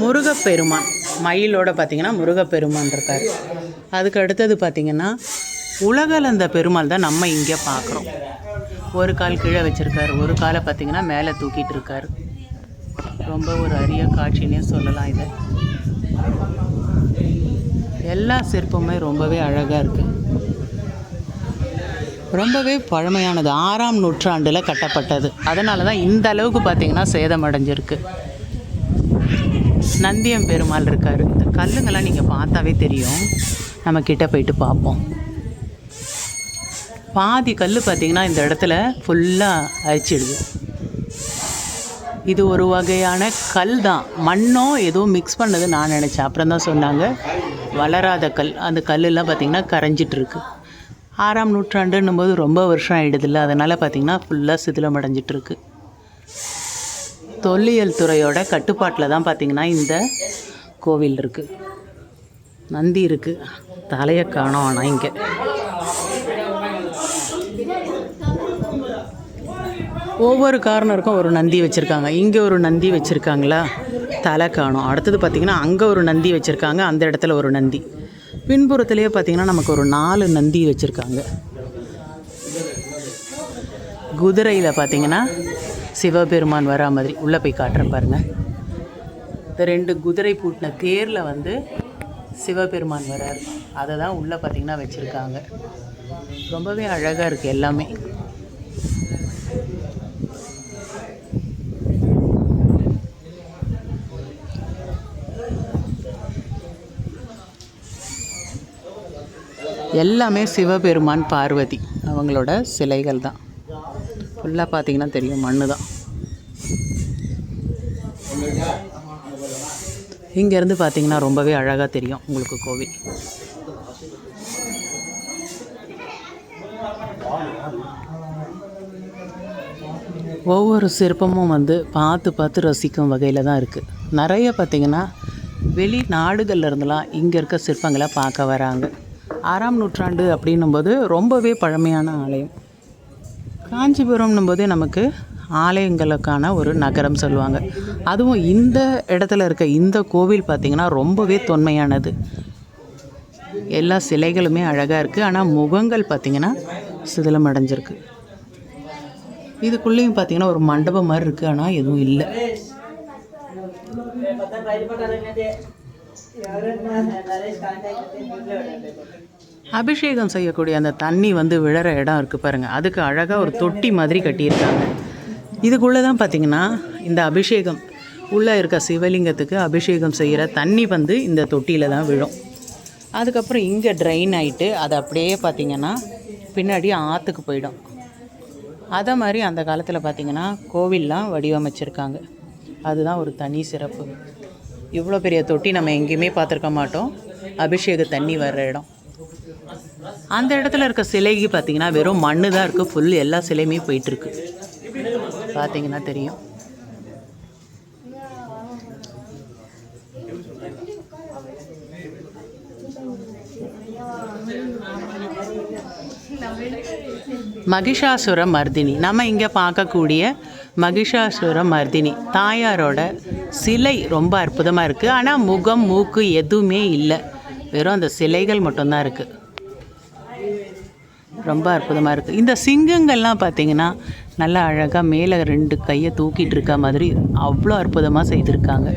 முருகப்பெருமான். மயிலோட பார்த்தீங்கன்னா முருகப்பெருமான் இருக்கார் அதுக்கு அடுத்தது பார்த்தீங்கன்னா உலகளந்த பெருமாள் தான் நம்ம இங்கே பார்க்குறோம் ஒரு கால் கீழே வச்சிருக்காரு. ஒரு காலை பார்த்தீங்கன்னா மேலே தூக்கிட்டு இருக்காரு. ரொம்ப ஒரு அரிய காட்சின்னே சொல்லலாம் இதை. எல்லா சிற்பமே ரொம்பவே அழகாக இருக்குது ரொம்பவே பழமையானது. ஆறாம் நூற்றாண்டில் கட்டப்பட்டது. அதனால தான் இந்த அளவுக்கு பார்த்தீங்கன்னா சேதமடைஞ்சிருக்கு நந்தியம் பெருமாள் இருக்கார். இந்த கல்லுங்கெல்லாம் நீங்கள் பார்த்தாவே தெரியும். நம்ம கிட்ட போயிட்டு பார்ப்போம். பாதி கல் பார்த்தீங்கன்னா இந்த இடத்துல ஃபுல்லாக அரிச்சிடுது. இது ஒரு வகையான கல் தான். மண்ணோ எதுவும் மிக்ஸ் பண்ணது நான் நினச்சேன். அப்புறம் தான் சொன்னாங்க. வளராத கல். அந்த கல்லெல்லாம் பார்த்திங்கன்னா கரைஞ்சிட்ருக்கு ஆறாம் நூற்றாண்டுன்னும் போது ரொம்ப வருஷம் ஆகிடுதில்ல அதனால் பார்த்திங்கன்னா ஃபுல்லாக சிதிலம் அடைஞ்சிட்ருக்கு தொல்லியல் துறையோட கட்டுப்பாட்டில் தான் பார்த்திங்கன்னா இந்த கோவில் இருக்குது நந்தி இருக்குது தலையை காணோம் ஆனால் இங்கே. ஒவ்வொரு கார்னருக்கும் ஒரு நந்தி வச்சுருக்காங்க. இங்கே ஒரு நந்தி வச்சுருக்காங்களா? தலை காணும். அடுத்தது பார்த்திங்கன்னா அங்கே ஒரு நந்தி வச்சுருக்காங்க. அந்த இடத்துல ஒரு நந்தி. பின்புறத்துலேயே பார்த்திங்கன்னா நமக்கு ஒரு நாலு நந்தி வச்சுருக்காங்க. குதிரையில் பார்த்திங்கன்னா சிவபெருமான் வரா மாதிரி உள்ளே போய் காட்டுறேன் பாருங்கள் இந்த ரெண்டு குதிரை பூட்டின தேரில் வந்து சிவபெருமான் வரார். அதை தான் உள்ளே பார்த்திங்கன்னா வச்சுருக்காங்க. ரொம்பவே அழகாக இருக்குது எல்லாமே. எல்லாமே சிவபெருமான் பார்வதி. அவங்களோட சிலைகள் தான் ஃபுல்லாக பார்த்தீங்கன்னா தெரியும் மண்ணு தான் இங்கேருந்து பார்த்தீங்கன்னா ரொம்பவே அழகாக தெரியும் உங்களுக்கு கோவில். ஒவ்வொரு சிற்பமும் வந்து பார்த்து பார்த்து ரசிக்கும் வகையில் தான் இருக்குது நிறைய பார்த்திங்கன்னா வெளிநாடுகள்ல இருந்தெல்லாம் இங்கே இருக்க சிற்பங்களை பார்க்க வராங்க. ஆறாம் நூற்றாண்டு அப்படின்னும்போது ரொம்பவே பழமையான ஆலயம். காஞ்சிபுரம்னும் போதே நமக்கு ஆலயங்களுக்கான ஒரு நகரம் சொல்லுவாங்க. அதுவும் இந்த இடத்துல இருக்க இந்த கோவில் பார்த்திங்கன்னா ரொம்பவே தொன்மையானது. எல்லா சிலைகளுமே அழகாக இருக்குது ஆனால் முகங்கள் பார்த்திங்கன்னா சிதிலம் அடைஞ்சிருக்கு. இதுக்குள்ளேயும் பார்த்திங்கன்னா ஒரு மண்டபம் மாதிரி இருக்குது ஆனால் எதுவும் இல்லை. அபிஷேகம் செய்யக்கூடிய அந்த தண்ணி வந்து விழற இடம் இருக்குது பாருங்கள் அதுக்கு அழகாக ஒரு தொட்டி மாதிரி கட்டியிருக்காங்க. இதுக்குள்ளே தான் பார்த்தீங்கன்னா இந்த அபிஷேகம். உள்ளே இருக்க சிவலிங்கத்துக்கு அபிஷேகம் செய்கிற தண்ணி வந்து இந்த தொட்டியில் தான் விழும். அதுக்கப்புறம் இங்கே ட்ரைன் ஆகிட்டு அது அப்படியே பார்த்திங்கன்னா பின்னாடி ஆற்றுக்கு போயிடும். அதை மாதிரி அந்த காலத்தில் பார்த்திங்கன்னா கோவில்லாம் வடிவமைச்சிருக்காங்க. அதுதான் ஒரு தனி சிறப்பு. இவ்வளோ பெரிய தொட்டி நம்ம எங்கேயுமே பார்த்துருக்க மாட்டோம். அபிஷேக தண்ணி வர்ற இடம். அந்த இடத்துல இருக்க சிலைக்கு பார்த்தீங்கன்னா வெறும் மண்ணு தான் இருக்குது ஃபுல் எல்லா சிலையுமே போயிட்டுருக்கு பார்த்தீங்கன்னா தெரியும். மகிஷாசுர மர்தினி. நம்ம இங்கே பார்க்கக்கூடிய மகிஷாசுர மர்தினி. தாயாரோட சிலை ரொம்ப அற்புதமாக இருக்குது ஆனால் முகம் மூக்கு எதுவுமே இல்லை. வெறும் அந்த சிலைகள் மட்டும்தான் இருக்குது ரொம்ப அற்புதமாக இருக்குது இந்த சிங்கங்கள்லாம் பார்த்தீங்கன்னா நல்லா அழகாக மேலே ரெண்டு கையை தூக்கிட்டு இருக்க மாதிரி அவ்வளோ அற்புதமாக செய்திருக்காங்க.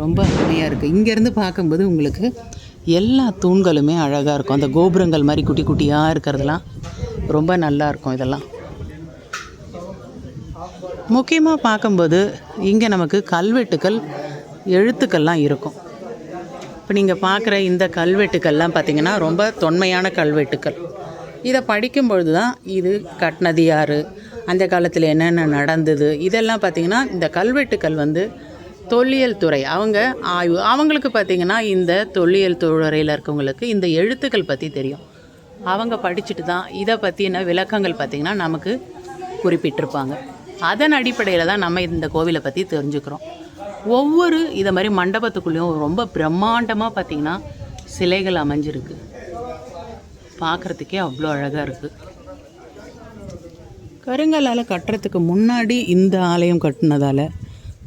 ரொம்ப அருமையாக இருக்குது இங்கேருந்து பார்க்கும்போது உங்களுக்கு எல்லா தூண்களுமே அழகாக இருக்கும். அந்த கோபுரங்கள் மாதிரி குட்டி குட்டியாக இருக்கிறதெல்லாம் ரொம்ப நல்லா இருக்கும் இதெல்லாம். முக்கியமாக பார்க்கும்போது இங்கே நமக்கு கல்வெட்டுக்கள் எழுத்துக்கள்லாம் இருக்கும். இப்போ நீங்கள் பார்க்குற இந்த கல்வெட்டுக்கள்லாம் பார்த்திங்கன்னா ரொம்ப தொன்மையான கல்வெட்டுக்கள். இதை படிக்கும்பொழுது தான் இது கட்டினது யார் அந்த காலத்தில் என்னென்ன நடந்தது இதெல்லாம் பார்த்திங்கன்னா இந்த கல்வெட்டுக்கள் வந்து தொல்லியல் துறை. அவங்க ஆய்வு. அவங்களுக்கு பார்த்திங்கன்னா இந்த தொல்லியல் துறையில் இருக்கவங்களுக்கு இந்த எழுத்துக்கள் பற்றி தெரியும். அவங்க படிச்சுட்டு தான் இதை பற்றின விளக்கங்கள் பார்த்திங்கன்னா நமக்கு குறிப்பிட்டிருப்பாங்க. அதன் அடிப்படையில் தான் நம்ம இந்த கோவிலை பற்றி தெரிஞ்சுக்கிறோம். ஒவ்வொரு இதை மாதிரி மண்டபத்துக்குள்ளேயும் ரொம்ப பிரம்மாண்டமாக பார்த்திங்கன்னா சிலைகள் அமைஞ்சிருக்கு. பார்க்குறதுக்கே அவ்வளோ அழகாக இருக்குது கருங்கல்லால் கட்டுறதுக்கு முன்னாடி இந்த ஆலயம் கட்டினதால்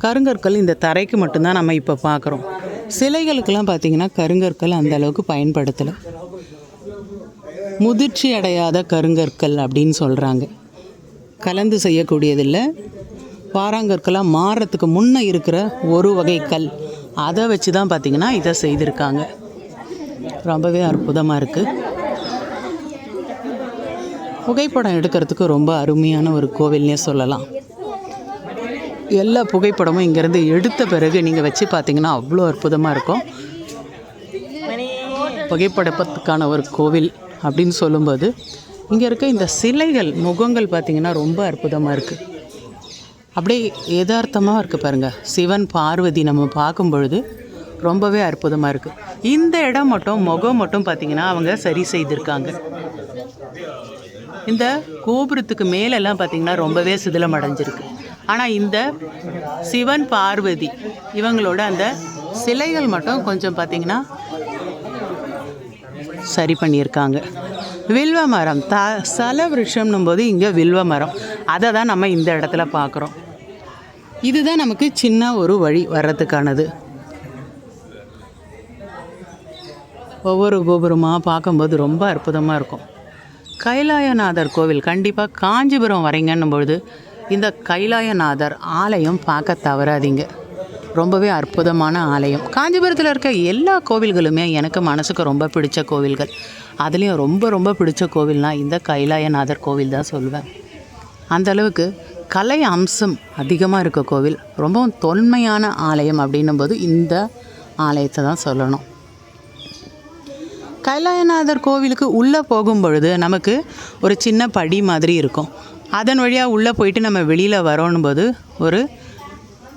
கருங்கற்கள் இந்த தரைக்கு மட்டும்தான் நம்ம இப்போ பார்க்குறோம் சிலைகளுக்கெல்லாம் பார்த்திங்கன்னா கருங்கற்கள் அந்த அளவுக்கு பயன்படுத்தலை. முதிர்ச்சி அடையாத கருங்கற்கள் அப்படின்னு சொல்கிறாங்க கலந்து செய்யக்கூடியதில்லை. பாறாங்கற்களாக மாறுறதுக்கு முன்னே இருக்கிற ஒரு வகை கல். அதை வச்சு தான் பார்த்திங்கன்னா இதை செய்திருக்காங்க. ரொம்பவே அற்புதமாக இருக்குது புகைப்படம் எடுக்கிறதுக்கு ரொம்ப அருமையான ஒரு கோவில்னே சொல்லலாம். எல்லா புகைப்படமும் இங்கேருந்து எடுத்த பிறகு நீங்கள் வச்சு பார்த்தீங்கன்னா அவ்வளோ அற்புதமாக இருக்கும். புகைப்படப்பத்துக்கான ஒரு கோவில் அப்படின்னு சொல்லும்போது இங்கே இருக்க இந்த சிலைகள் முகங்கள் பார்த்திங்கன்னா ரொம்ப அற்புதமாக இருக்குது அப்படியே யதார்த்தமாக இருக்குது பாருங்கள் சிவன் பார்வதி நம்ம பார்க்கும் பொழுது ரொம்பவே அற்புதமாக இருக்குது இந்த இடம் மட்டும் முகம் மட்டும் பார்த்திங்கன்னா அவங்க சரி செய்திருக்காங்க. இந்த கோபுரத்துக்கு மேலெல்லாம் பார்த்திங்கன்னா ரொம்பவே சிதிலம் அடைஞ்சிருக்கு ஆனால் இந்த சிவன் பார்வதி இவங்களோட அந்த சிலைகள் மட்டும் கொஞ்சம் பார்த்திங்கன்னா சரி பண்ணியிருக்காங்க. வில்வ மரம் த சல விருஷம்னும் போது இங்கே வில்வ மரம். அதை தான் நம்ம இந்த இடத்துல பார்க்குறோம் இதுதான் நமக்கு சின்ன ஒரு வழி வர்றதுக்கானது. ஒவ்வொரு கோபுரமாக பார்க்கும்போது ரொம்ப அற்புதமாக இருக்கும். கைலாயநாதர் கோவில் கண்டிப்பாக காஞ்சிபுரம் வரீங்கன்னும் பொழுது இந்த கைலாயநாதர் ஆலயம் பார்க்க தவறாதீங்க. ரொம்பவே அற்புதமான ஆலயம். காஞ்சிபுரத்தில் இருக்க எல்லா கோவில்களுமே எனக்கு மனசுக்கு ரொம்ப பிடிச்ச கோவில்கள். அதுலேயும் ரொம்ப ரொம்ப பிடிச்ச கோவில்னால் இந்த கைலாயநாதர் கோவில் தான் சொல்லுவேன் அந்த அளவுக்கு கலை அம்சம் அதிகமாக இருக்க கோவில். ரொம்பவும் தொன்மையான ஆலயம் அப்படின்னும் போது இந்த ஆலயத்தை தான் சொல்லணும். கைலாயநாதர் கோவிலுக்கு உள்ளே போகும் பொழுது நமக்கு ஒரு சின்ன படி மாதிரி இருக்கும். அதன் வழியாக உள்ளே போயிட்டு நம்ம வெளியில் வரோன்னும் போது ஒரு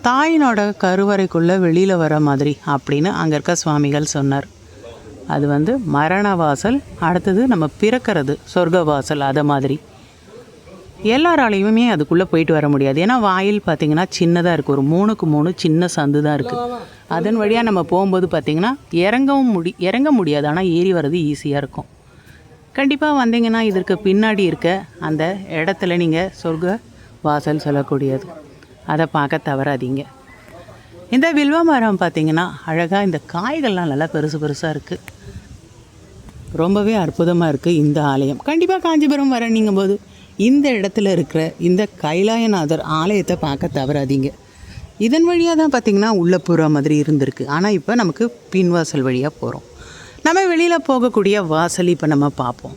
தாயினோட கருவறைக்குள்ளே வெளியில் வர மாதிரி அப்படின்னு அங்கே இருக்க சுவாமிகள் சொன்னார். அது வந்து மரண வாசல் அடுத்தது நம்ம பிறக்கிறது சொர்க்க வாசல் அதை மாதிரி. எல்லாராலையுமே அதுக்குள்ளே போயிட்டு வர முடியாது. ஏன்னா வாயில் பார்த்திங்கன்னா சின்னதாக இருக்குது ஒரு மூணுக்கு மூணு சின்ன சந்து தான் இருக்குது அதன் வழியாக நம்ம போகும்போது பார்த்திங்கன்னா இறங்கவும் முடி இறங்க முடியாது. ஆனால் ஏறி வர்றது ஈஸியாக இருக்கும். கண்டிப்பாக வந்தீங்கன்னா இதற்கு பின்னாடி இருக்க அந்த இடத்துல நீங்கள் சொர்க்க வாசல் சொல்லக்கூடியது. அதை பார்க்க தவறாதீங்க. இந்த வில்வ மரம் பார்த்திங்கன்னா அழகாக இந்த காய்கள்லாம் நல்லா பெருசு பெருசாக இருக்குது ரொம்பவே அற்புதமாக இருக்குது இந்த ஆலயம். கண்டிப்பாக காஞ்சிபுரம் வரணிங்கும் போது இந்த இடத்துல இருக்கிற இந்த கைலாயநாதர் ஆலயத்தை பார்க்க தவறாதீங்க. இதன் வழியாக தான் பார்த்திங்கன்னா உள்ளே போகிற மாதிரி இருந்திருக்கு. ஆனால் இப்போ நமக்கு பின்வாசல் வழியாக போகிறோம் நம்ம வெளியில் போகக்கூடிய வாசல் இப்போ நம்ம பார்ப்போம்.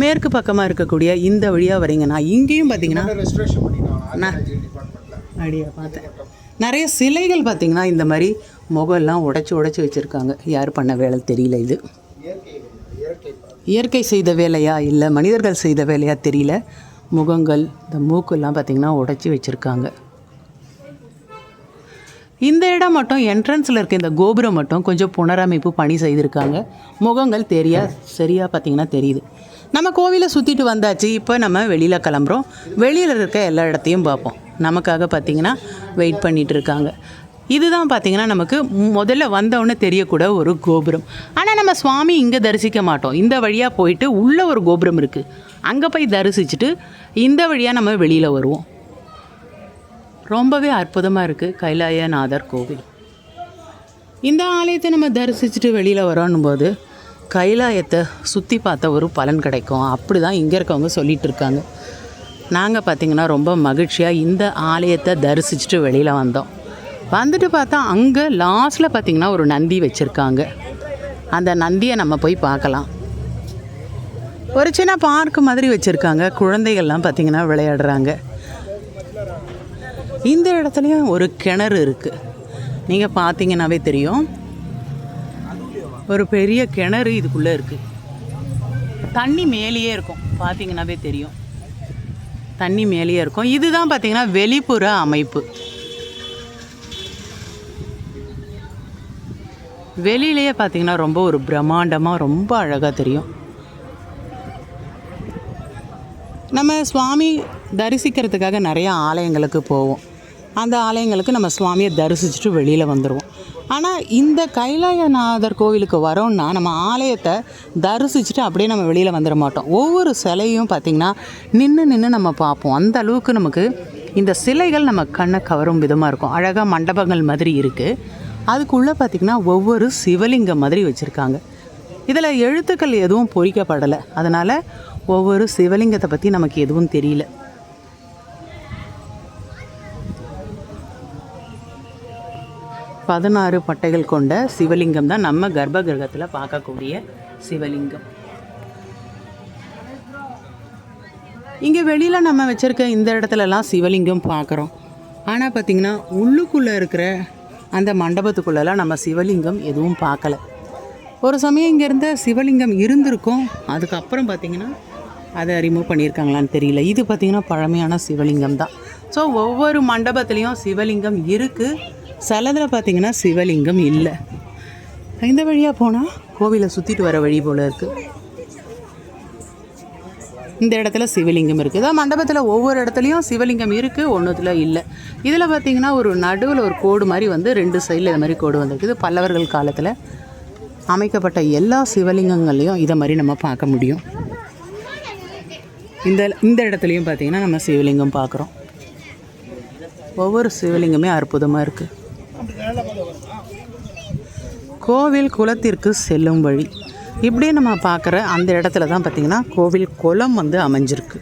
மேற்கு பக்கமாக இருக்கக்கூடிய இந்த வழியாக வரீங்கன்னா இங்கேயும் பார்த்தீங்கன்னா அப்படியா பார்த்தேன். நிறைய சிலைகள் பார்த்திங்கன்னா இந்த மாதிரி முகம்லாம் உடைச்சி உடைச்சி வச்சுருக்காங்க. யார் பண்ண வேலை தெரியல இது. இயற்கை செய்த வேலையா இல்லை மனிதர்கள் செய்த வேலையா தெரியல. முகங்கள் இந்த மூக்கெல்லாம் பார்த்திங்கன்னா உடைச்சி வச்சுருக்காங்க. இந்த இடம் மட்டும் என்ட்ரன்ஸில் இருக்க இந்த கோபுரம் மட்டும் கொஞ்சம் புனரமைப்பு பணி செய்திருக்காங்க. முகங்கள் தெரியா சரியாக பார்த்திங்கன்னா தெரியுது. நம்ம கோவிலை சுற்றிட்டு வந்தாச்சு இப்போ நம்ம வெளியில் கிளம்புறோம். வெளியில் இருக்க எல்லா இடத்தையும் பார்ப்போம். நமக்காக பார்த்திங்கன்னா வெயிட் பண்ணிகிட்டு இருக்காங்க. இதுதான் பார்த்திங்கன்னா நமக்கு முதல்ல வந்தவுடனே தெரியக்கூட ஒரு கோபுரம். ஆனால் நம்ம சுவாமி இங்கே தரிசிக்க மாட்டோம். இந்த வழியாக போயிட்டு உள்ளே ஒரு கோபுரம் இருக்குது அங்கே போய் தரிசிச்சுட்டு இந்த வழியாக நம்ம வெளியில் வருவோம். ரொம்பவே அற்புதமாக இருக்குது கைலாயநாதர் கோவில். இந்த ஆலயத்தை நம்ம தரிசிச்சுட்டு வெளியில் வரோன்னும் போது கைலாயத்தை சுற்றி பார்த்த ஒரு பலன் கிடைக்கும். அப்படி தான் இங்கே இருக்கவங்க சொல்லிகிட்டு இருக்காங்க. நாங்கள் பார்த்திங்கன்னா ரொம்ப மகிழ்ச்சியாக இந்த ஆலயத்தை தரிசிச்சுட்டு வெளியில் வந்தோம். வந்துட்டு பார்த்தா அங்கே லாஸ்ட்டில் பார்த்திங்கன்னா ஒரு நந்தி வச்சுருக்காங்க. அந்த நந்தியை நம்ம போய் பார்க்கலாம். ஒரு சின்ன பார்க் மாதிரி வச்சுருக்காங்க. குழந்தைகள்லாம் பார்த்திங்கன்னா விளையாடுறாங்க. இந்த இடத்துலையும் ஒரு கிணறு இருக்குது நீங்கள் பார்த்தீங்கன்னாவே தெரியும். ஒரு பெரிய கிணறு இதுக்குள்ளே இருக்குது தண்ணி மேலேயே இருக்கும். பார்த்தீங்கன்னாவே தெரியும். தண்ணி மேலேயே இருக்கும். இதுதான் பார்த்திங்கன்னா வெளிப்புற அமைப்பு. வெளியிலேயே பார்த்தீங்கன்னா ரொம்ப ஒரு பிரம்மாண்டமாக ரொம்ப அழகாக தெரியும். நம்ம சுவாமி தரிசிக்கிறதுக்காக நிறையா ஆலயங்களுக்கு போவோம். அந்த ஆலயங்களுக்கு நம்ம சுவாமியை தரிசிச்சுட்டு வெளியில் வந்துடுவோம் ஆனால் இந்த கைலாயநாதர் கோவிலுக்கு வரோம்னா நம்ம ஆலயத்தை தரிசிச்சுட்டு அப்படியே நம்ம வெளியில் வந்துட மாட்டோம். ஒவ்வொரு சிலையும் பார்த்திங்கன்னா நின்று நின்று நம்ம பார்ப்போம். அந்த அளவுக்கு நமக்கு இந்த சிலைகள் நம்ம கண்ணை கவரும் விதமாக இருக்கும். அழகாக மண்டபங்கள் மாதிரி இருக்குது அதுக்குள்ளே பார்த்திங்கன்னா ஒவ்வொரு சிவலிங்கம் மாதிரி வச்சுருக்காங்க. இதில் எழுத்துக்கள் எதுவும் பொறிக்கப்படலை. அதனால் ஒவ்வொரு சிவலிங்கத்தை பற்றி நமக்கு எதுவும் தெரியல. பதினாறு பட்டைகள் கொண்ட சிவலிங்கம் தான் நம்ம கர்ப்ப கிரகத்தில் பார்க்கக்கூடிய சிவலிங்கம். இங்கே வெளியில் நம்ம வச்சுருக்க இந்த இடத்துலலாம் சிவலிங்கம் பார்க்குறோம். ஆனால் பார்த்திங்கன்னா உள்ளுக்குள்ளே இருக்கிற அந்த மண்டபத்துக்குள்ளெல்லாம் நம்ம சிவலிங்கம் எதுவும் பார்க்கல. ஒரு சமயம் இங்கே இருந்த சிவலிங்கம் இருந்திருக்கும். அதுக்கப்புறம் பார்த்திங்கன்னா அதை ரிமூவ் பண்ணியிருக்காங்களான்னு தெரியல. இது பார்த்திங்கன்னா பழமையான சிவலிங்கம் தான். ஸோ ஒவ்வொரு மண்டபத்துலேயும் சிவலிங்கம் இருக்குது சிலதில் பார்த்திங்கன்னா சிவலிங்கம் இல்லை. இந்த வழியாக போனால் கோவிலை சுற்றிட்டு வர வழி போல் இருக்குது இந்த இடத்துல சிவலிங்கம் இருக்குது இதான் மண்டபத்தில் ஒவ்வொரு இடத்துலையும் சிவலிங்கம் இருக்குது ஒன்றுத்தில் இல்லை. இதில் பார்த்திங்கன்னா ஒரு நடுவில் ஒரு கோடு மாதிரி வந்து ரெண்டு சைடில் இது மாதிரி கோடு வந்திருக்கு. இது பல்லவர்கள் காலத்தில் அமைக்கப்பட்ட எல்லா சிவலிங்கங்கள்லையும் இதை மாதிரி நம்ம பார்க்க முடியும். இந்த இந்த இடத்துலையும் பார்த்தீங்கன்னா நம்ம சிவலிங்கம் பார்க்குறோம் ஒவ்வொரு சிவலிங்கமே அற்புதமாக இருக்குது கோவில் குளத்திற்கு செல்லும் வழி. இப்படியே நம்ம பார்க்குற அந்த இடத்துல தான் பார்த்திங்கன்னா கோவில் குளம் வந்து அமைஞ்சிருக்கு.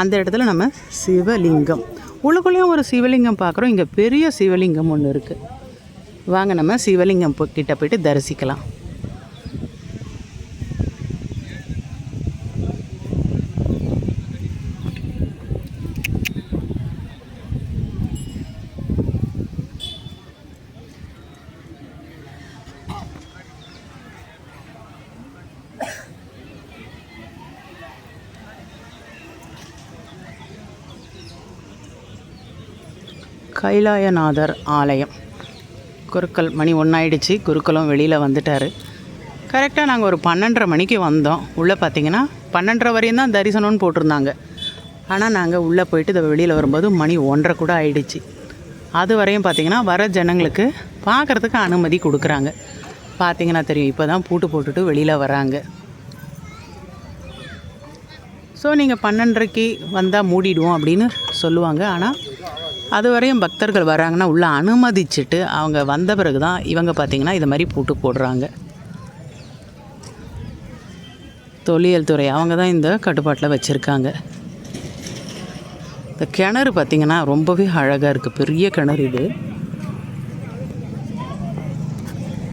அந்த இடத்துல நம்ம சிவலிங்கம். உள்ளுக்குள்ளேயும் ஒரு சிவலிங்கம் பார்க்குறோம் இங்கே பெரிய சிவலிங்கம் ஒன்று இருக்குது வாங்க நம்ம சிவலிங்கம் கிட்டே போயிட்டு தரிசிக்கலாம். கைலாயநாதர் ஆலயம். குருக்கள் மணி ஒன்றாயிடுச்சு குருக்களும் வெளியில் வந்துட்டார். கரெக்டாக நாங்கள் ஒரு பன்னெண்டரை மணிக்கு வந்தோம். உள்ளே பார்த்தீங்கன்னா பன்னெண்டரை வரையும் தான் தரிசனம்னு போட்டிருந்தாங்க. ஆனால் நாங்கள் உள்ளே போயிட்டு இதை வெளியில் வரும்போது மணி ஒன்றரை கூட ஆயிடுச்சு. அது வரையும் பார்த்தீங்கன்னா வர ஜனங்களுக்கு பார்க்குறதுக்கு அனுமதி கொடுக்குறாங்க. பார்த்தீங்கன்னா தெரியும். இப்போ தான் பூட்டு போட்டுட்டு வெளியில் வராங்க. ஸோ நீங்கள் பன்னெண்டரைக்கு வந்தால் மூடிடுவோம் அப்படின்னு சொல்லுவாங்க. ஆனால் அது வரையும் பக்தர்கள் வராங்கன்னா உள்ளே அனுமதிச்சுட்டு அவங்க வந்த பிறகு தான் இவங்க பார்த்திங்கன்னா இது மாதிரி பூட்டு போடுறாங்க. தொழியல் துறை அவங்க தான் இந்த கட்டுப்பாட்டில் வச்சுருக்காங்க. இந்த கிணறு பார்த்திங்கன்னா ரொம்பவே அழகாக இருக்குது பெரிய கிணறு இது.